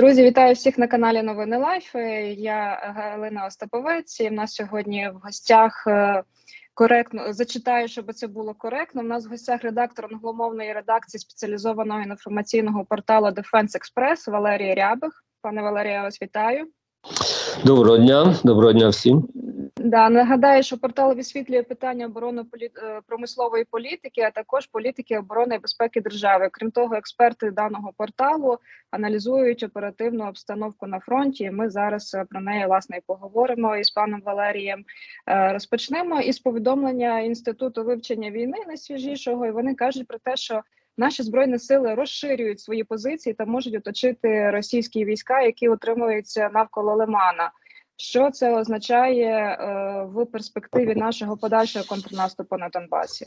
Друзі, вітаю всіх на каналі Новини Лайф. Е, Я Галина Остаповець. І в нас сьогодні в гостях е, коректно зачитаю, щоб це було коректно. У нас в гостях редактор англомовної редакції спеціалізованого інформаційного порталу Defense Express Валерій Рябих. Пане Валерію, я вас вітаю. Доброго дня, доброго дня всім. Да, нагадаю, що портал висвітлює питання оборони е, промислової політики, а також політики оборони і безпеки держави. Крім того, експерти даного порталу аналізують оперативну обстановку на фронті. Ми зараз е, про неї власне і поговоримо із паном Валерієм. Е, Розпочнемо із повідомлення інституту вивчення війни найсвіжішого. І вони кажуть про те, що наші збройні сили розширюють свої позиції та можуть оточити російські війська, які утримуються навколо Лимана. Що це означає е, в перспективі нашого подальшого контрнаступу на Донбасі?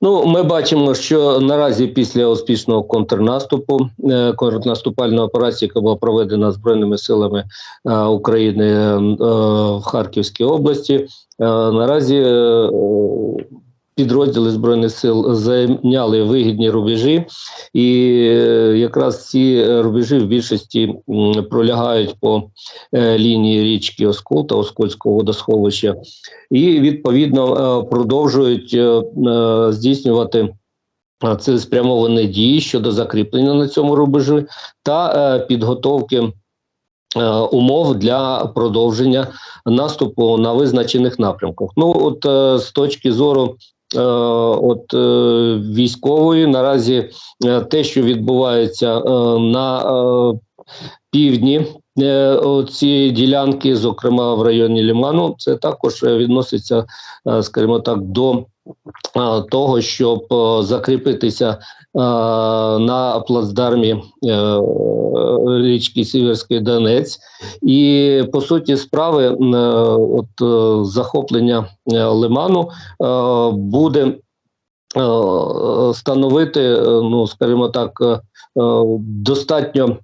Ну, ми бачимо, що наразі після успішного контрнаступу, е, контрнаступальної операції, яка була проведена збройними силами е, України в Харківській області, наразі підрозділи збройних сил зайняли вигідні рубежі, і е, якраз ці рубежі в більшості пролягають по е, лінії річки Оскол та Оскольського водосховища, і відповідно е, продовжують е, е, здійснювати. е, Це спрямовані дії щодо закріплення на цьому рубежі та е, підготовки е, умов для продовження наступу на визначених напрямках. Ну, от е, з точки зору е, от е, військової, наразі е, те, що відбувається е, на е, півдні е, цієї ділянки, зокрема в районі Ліману, це також е, відноситься, е, скажімо так, до е, того, щоб е, закріпитися е, на плацдармі е, річки Сіверський Донець, і по суті справи, е, от е, захоплення лиману буде становити, ну скажімо так, достатньо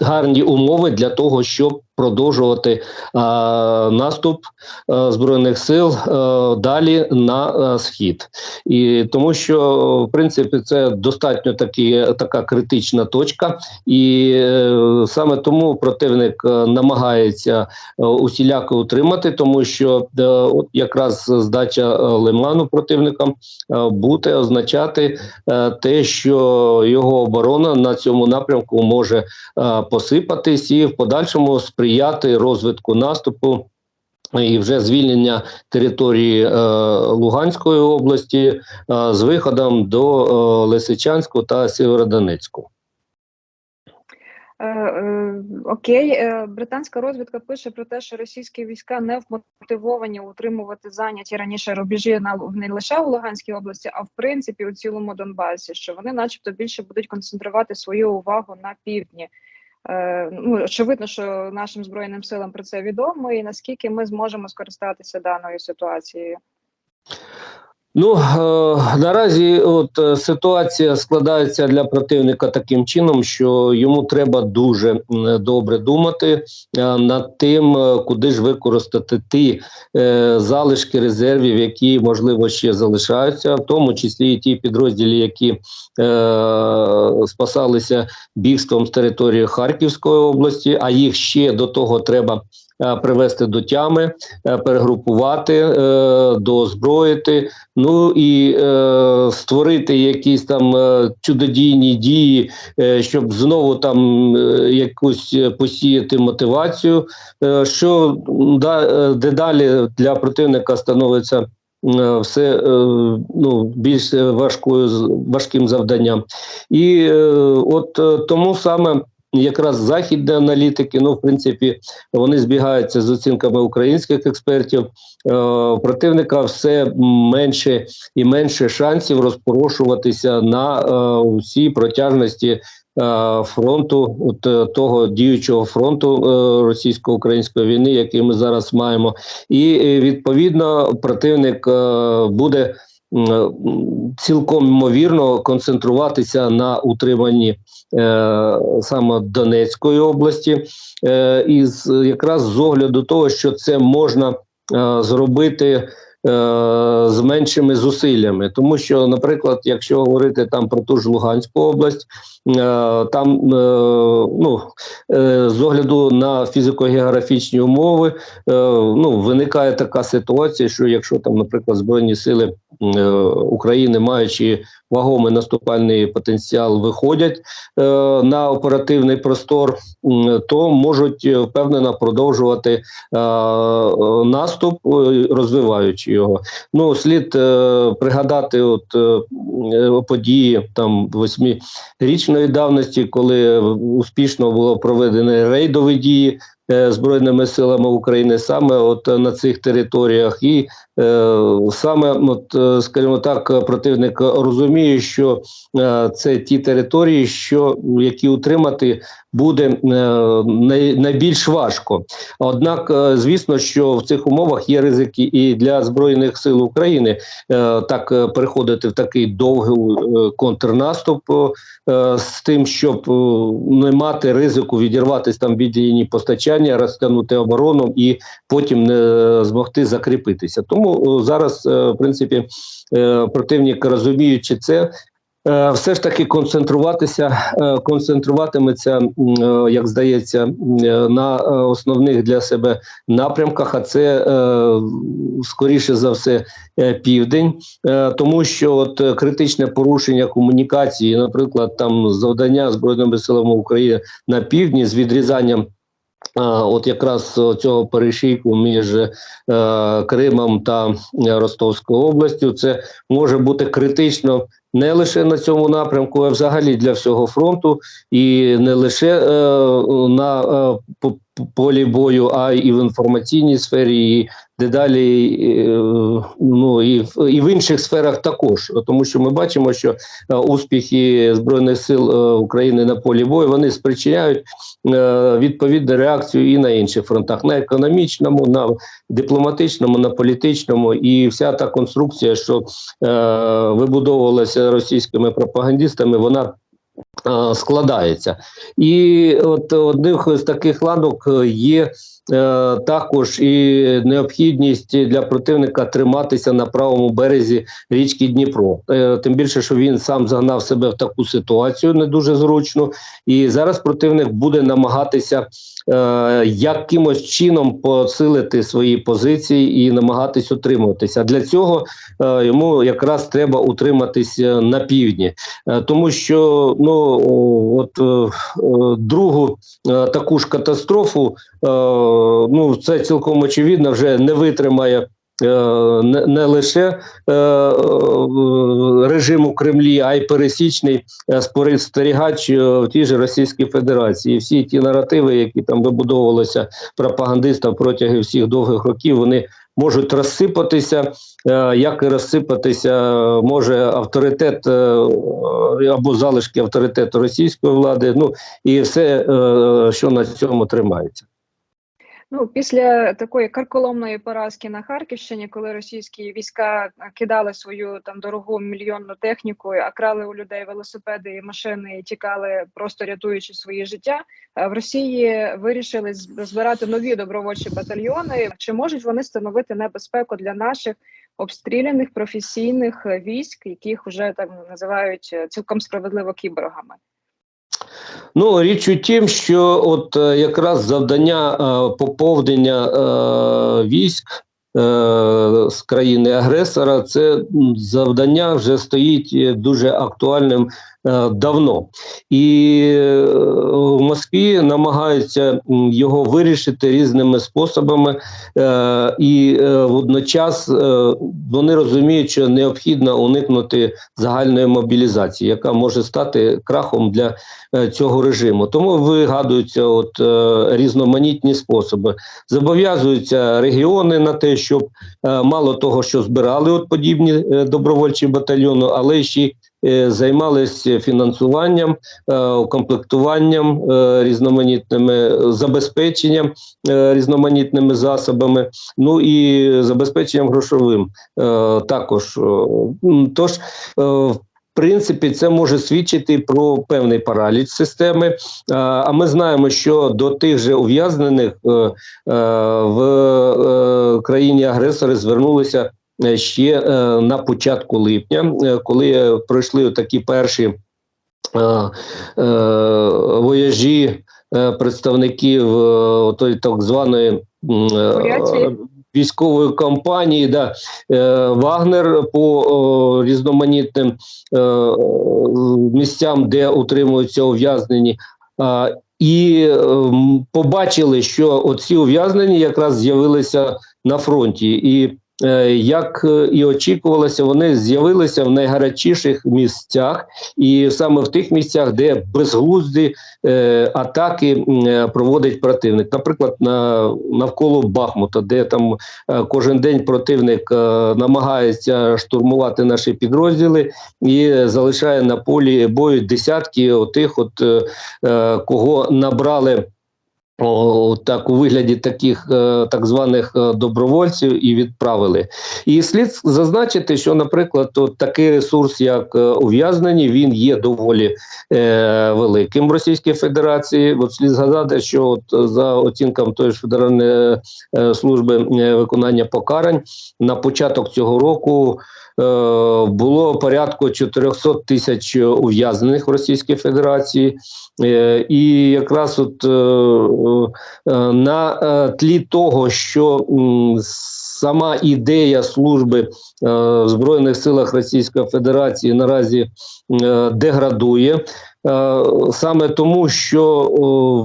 гарні умови для того, щоб продовжувати е, наступ е, збройних сил е, далі на е, схід, і тому, що в принципі це достатньо такі така критична точка, і е, саме тому противник е, намагається е, усіляко утримати, тому що е, от якраз здача е, лиману противникам е, буде означати е, те, що його оборона на цьому напрямку може е, посипатись і в подальшому сприяти розвитку наступу. І вже звільнення території е, Луганської області е, з виходом до е, Лисичанського та Сєвєродонецьку. Е, е, Окей, е, британська розвідка пише про те, що російські війська не вмотивовані утримувати зайняті раніше рубежі на не лише у Луганській області, а в принципі у цілому Донбасі, що вони, начебто, більше будуть концентрувати свою увагу на півдні. Е, Ну, очевидно, що нашим збройним силам про це відомо, і наскільки ми зможемо скористатися даною ситуацією. Ну е, наразі от е, ситуація складається для противника таким чином, що йому треба дуже добре думати е, над тим, куди ж використати ті залишки резервів, які можливо ще залишаються, в тому числі і ті підрозділи, які спасалися бігством з території Харківської області, а їх ще до того треба привести до тями, е, перегрупувати, е, доозброїти. Ну і е, створити якісь там е, чудодійні дії, е, щоб знову там е, якусь е, посіяти мотивацію, е, що е, дедалі для противника становиться е, все е, ну, більш важкою важким завданням. І е, от е, тому саме. Якраз західні аналітики, ну в принципі, вони збігаються з оцінками українських експертів. Е, противника все менше і менше шансів розпорошуватися на е, усій протяжності е, фронту, от того діючого фронту російсько-української війни, який ми зараз маємо, і відповідно противник буде. М, Цілком ймовірно концентруватися на утриманні е, саме Донецької області, е, і з, якраз з огляду того, що це можна е, зробити з меншими зусиллями, тому що, наприклад, якщо говорити там про ту ж Луганську область, е, там е, ну, е, з огляду на фізико-географічні умови, е, ну виникає така ситуація, що якщо там, наприклад, збройні сили е, України, маючи вагомий наступальний потенціал, виходять е, на оперативний простор, то можуть е, впевнено продовжувати е, е, наступ, е, розвиваючи його. Ну слід е, пригадати, от е, е, події там восьмирічної давності, коли успішно було проведено рейдові дії збройними силами України саме от е, на цих територіях, і е, саме, от, е, скажімо так, противник розуміє, що е, це ті території, що які утримати буде е, най, найбільш важко. Однак, е, звісно, що в цих умовах є ризики і для збройних сил України е, так е, переходити в такий довгий е, контрнаступ е, з тим, щоб е, не мати ризику відірватися там від лінії постачання, розтягнути оборону і потім не змогти закріпитися. Тому е, зараз, е, в принципі, е, противник розуміючи це. Все ж таки концентруватися, концентруватиметься, як здається, на основних для себе напрямках, а це скоріше за все південь, тому що от критичне порушення комунікації, наприклад, там завдання збройними силами України на півдні з відрізанням. От якраз цього перешійку між е, Кримом та е, Ростовською областю, це може бути критично не лише на цьому напрямку, а взагалі для всього фронту, і не лише е, на е, по- по- полі бою, а й в інформаційній сфері, і дедалі е, ну і в і в інших сферах також, тому що ми бачимо, що е, успіхи збройних сил е, України на полі бою вони спричиняють відповідну реакцію і на інших фронтах, на економічному, на дипломатичному, на політичному, і вся та конструкція, що е, вибудовувалася російськими пропагандистами, вона складається. І от одних з таких ланок е, є також і необхідність для противника триматися на правому березі річки Дніпро. Е, тим більше, що він сам загнав себе в таку ситуацію не дуже зручну, і зараз противник буде намагатися е, якимось чином посилити свої позиції і намагатись утримуватися. Для цього е, йому якраз треба утриматися на півдні, е, тому що ну от е, е, другу е, таку ж катастрофу, е, ну це цілком очевидно, вже не витримає. е, Не, лише е, е, режим у Кремлі, а й пересічний е, спостерігач в тій же Російській Федерації. Всі ті наративи, які там вибудовувалися пропагандистам протягом всіх довгих років, вони можуть розсипатися, як і розсипатися може авторитет або залишки авторитету російської влади. Ну і все, що на цьому тримається. Ну, після такої карколомної поразки на Харківщині, коли російські війська кидали свою там дорогу мільйонну техніку, а крали у людей велосипеди і машини і тікали, просто рятуючи свої життя. е, В Росії вирішили збирати нові добровольчі батальйони. Чи можуть вони становити небезпеку для наших обстріляних професійних е, військ, яких вже так називають е, цілком справедливо кіборгами? Ну, річ у тім, що от е, якраз завдання е, поповнення е, військ з країни-агресора, це завдання вже стоїть дуже актуальним давно. І е, в Москві намагаються його вирішити різними способами, е, і е, водночас е, вони розуміють, що необхідно уникнути загальної мобілізації, яка може стати крахом для е, цього режиму. Тому вигадуються от е, різноманітні способи. Зобов'язуються регіони на те, щоб е, мало того, що збирали от подібні е, добровольчі батальйони, але ще е, займалися фінансуванням, е, укомплектуванням е, різноманітними забезпеченням е, різноманітними засобами, ну і забезпеченням грошовим е, також. Е, Тож е, в принципі, це може свідчити про певний параліч системи. А, ми знаємо, що до тих же ув'язнених е, е, в е, країні агресори звернулися е, ще е, на початку липня, е, коли пройшли такі перші е, е, вояжі е, представників е, тої так званої е, військової кампанії, да, е, Вагнер по різноманітним е, місцям, де утримуються ув'язнені. І побачили, що оці ув'язнені якраз з'явилися на фронті, і е, як е, і очікувалося, вони з'явилися в найгарячіших місцях, і саме в тих місцях, де безглузді е, атаки е, проводить противник. Наприклад, на навколо Бахмута, де там е, кожен день противник е, намагається штурмувати наші підрозділи і залишає на полі бою десятки отих, от е, е, кого набрали. Так у вигляді таких е, так званих е, добровольців і відправили. І слід зазначити, що, наприклад, от такий ресурс, як е, ув'язнені, він є доволі е, великим в Російській Федерації. От слід згадати, що от за оцінками тої ж Федеральної служби виконання покарань на початок цього року було порядку 400 тисяч ув'язнених в Російській Федерації. І якраз от на е, тлі того, що сама ідея служби е, в Збройних силах Російської Федерації наразі е, деградує. Е, Саме тому, що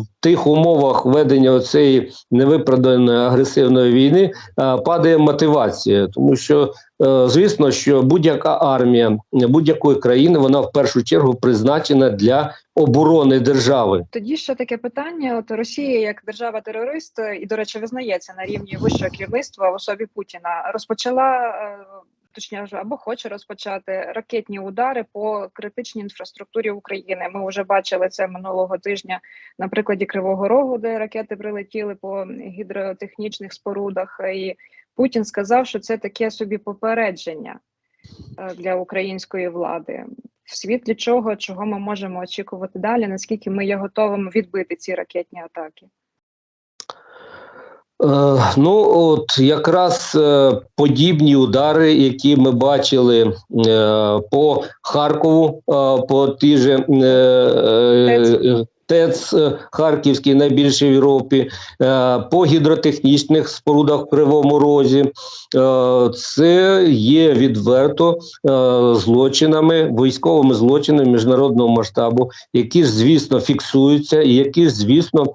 в тих умовах ведення цієї невиправданої агресивної війни е, падає мотивація, тому що е, звісно, що будь-яка армія будь-якої країни вона в першу чергу призначена для оборони держави. Тоді ще таке питання: от Росія як держава-терорист, і до речі, визнається на рівні вищого керівництва в особі Путіна, розпочала точніше або хоче розпочати ракетні удари по критичній інфраструктурі України. Ми вже бачили це минулого тижня на прикладі Кривого Рогу, де ракети прилетіли по гідротехнічних спорудах. І Путін сказав, що це таке собі попередження е, для української влади. В світлі чого, чого ми можемо очікувати далі, наскільки ми є готовими відбити ці ракетні атаки? Е, ну, от якраз е, подібні удари, які ми бачили е, по Харкову, по ті же ТЕЦ е, Харківський, найбільший в Європі, е, по гідротехнічних спорудах в Кривому Розі, е, це є відверто злочинами, військовими злочинами міжнародного масштабу, які звісно, фіксуються, і які звісно,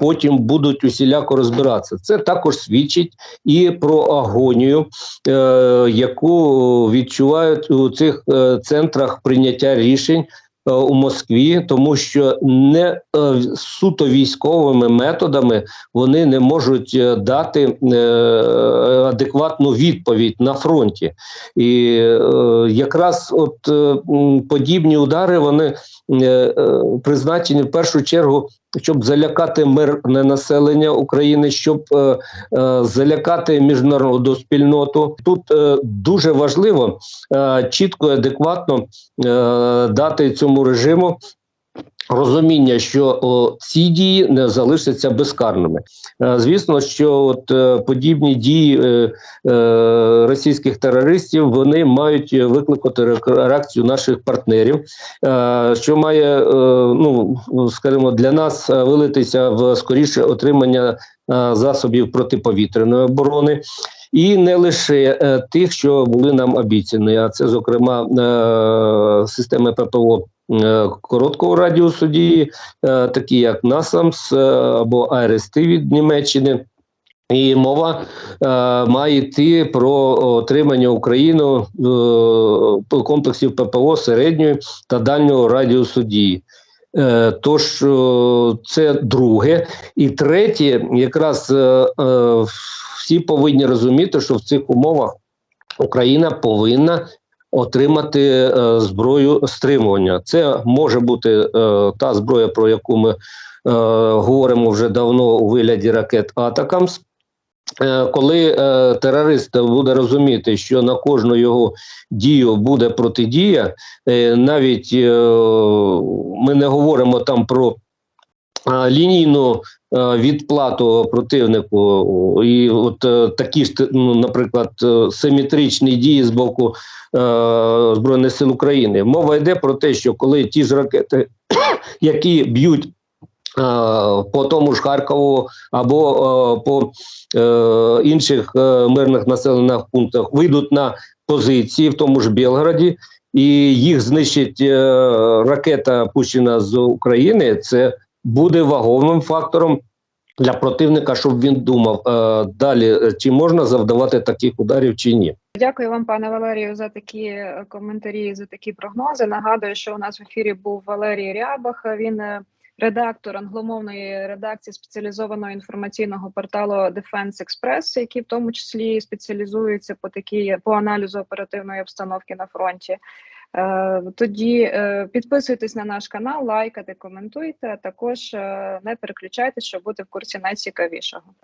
потім будуть усіляко розбиратися. Це також свідчить і про агонію, яку відчувають у цих центрах прийняття рішень. Е, У Москві, тому що не е, суто військовими методами вони не можуть е, дати адекватну відповідь на фронті, і якраз от подібні удари вони призначені в першу чергу щоб залякати мирне населення України, щоб е, е, залякати міжнародну спільноту. Тут е, дуже важливо е, чітко і адекватно е, дати цьому режиму. Розуміння, що о, ці дії не залишаться безкарними. Е, звісно, що от е, подібні дії е, е, російських терористів вони мають викликати ре- реакцію наших партнерів, е, що має, е, ну скажімо, для нас е, вилитися в скоріше отримання е, засобів протиповітряної оборони. І не лише е, тих, що були нам обіцяні, а це, зокрема, е, системи ППО короткого радіусу дії, е, такі як НАСАМС е, або АРСТ від Німеччини. І мова е, має йти про отримання Україною е, комплексів ППО середньої та дальнього радіусу дії. Е, тож е, це друге. І третє, якраз е, е, всі повинні розуміти, що в цих умовах Україна повинна отримати е, зброю стримування. Це може бути е, та зброя, про яку ми е, говоримо вже давно у вигляді ракет Атакамс. Коли терорист буде розуміти, що на кожну його дію буде протидія, навіть ми не говоримо там про лінійну е, відплату противнику, і от е, такі ж, ну, наприклад, е, симетричні дії з боку е, Збройних сил України. Мова йде про те, що коли ті ж ракети, які б'ють. е, По тому ж Харкову або е, по е, інших е, мирних населених пунктах вийдуть на позиції в тому ж Білгороді, і їх знищить е, ракета, пущена з України. Це буде ваговим фактором для противника, щоб він думав е, далі, е, чи можна завдавати таких ударів, чи ні. Дякую вам, пане Валерію, за такі е, коментарі, за такі прогнози. Нагадую, що у нас в ефірі був Валерій Рябах. Він е, редактор англомовної редакції спеціалізованого інформаційного порталу Defense Express, який в тому числі спеціалізується по такій по аналізу оперативної обстановки на фронті. Е, Тоді е, підписуйтесь на наш канал, лайкайте, коментуйте. а Також е, не переключайтесь, щоб бути в курсі найцікавішого.